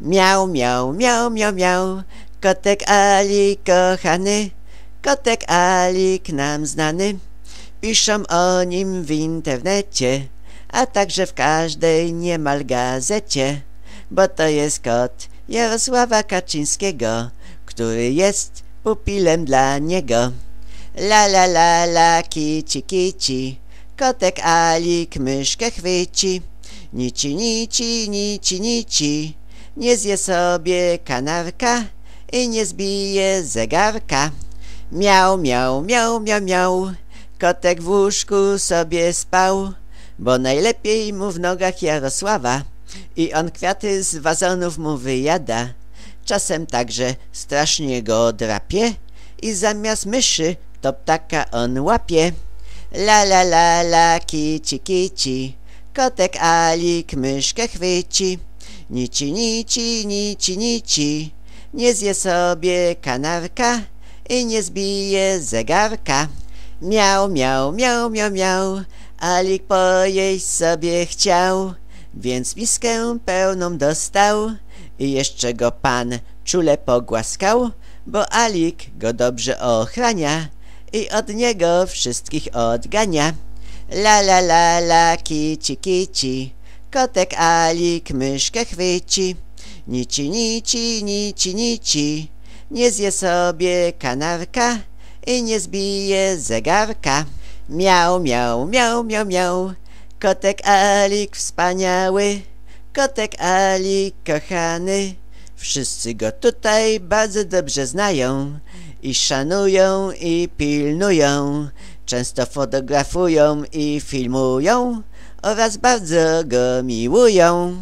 Miał, miał, miał, miał, miał, kotek Ali kochany, kotek Alik nam znany. Piszą o nim w internecie, a także w każdej niemal gazecie, bo to jest kot Jarosława Kaczyńskiego, który jest pupilem dla niego. La la la la kici kici, kotek Alik myszkę chwyci. Nici nici nici nici, nie zje sobie kanarka i nie zbije zegarka. Miał, miał, miał, miał, miał, kotek w łóżku sobie spał, bo najlepiej mu w nogach Jarosława i on kwiaty z wazonów mu wyjada. Czasem także strasznie go drapie i zamiast myszy to ptaka on łapie. La la la la kici kici, kotek Alik myszkę chwyci. Nici nici nici nici, nie zje sobie kanarka i nie zbije zegarka. Miał, miał, miał, miał, miał, Alik pojeść sobie chciał, więc miskę pełną dostał i jeszcze go pan czule pogłaskał, bo Alik go dobrze ochrania i od niego wszystkich odgania. La la la la kici kici, kotek Alik myszkę chwyci. Nici nici nici nici, nie zje sobie kanarka i nie zbije zegarka. Miał, miał, miał, miał, miał, kotek Alik wspaniały, kotek Alik kochany. Wszyscy go tutaj bardzo dobrze znają i szanują i pilnują. Często fotografują i filmują oraz bardzo go miłują.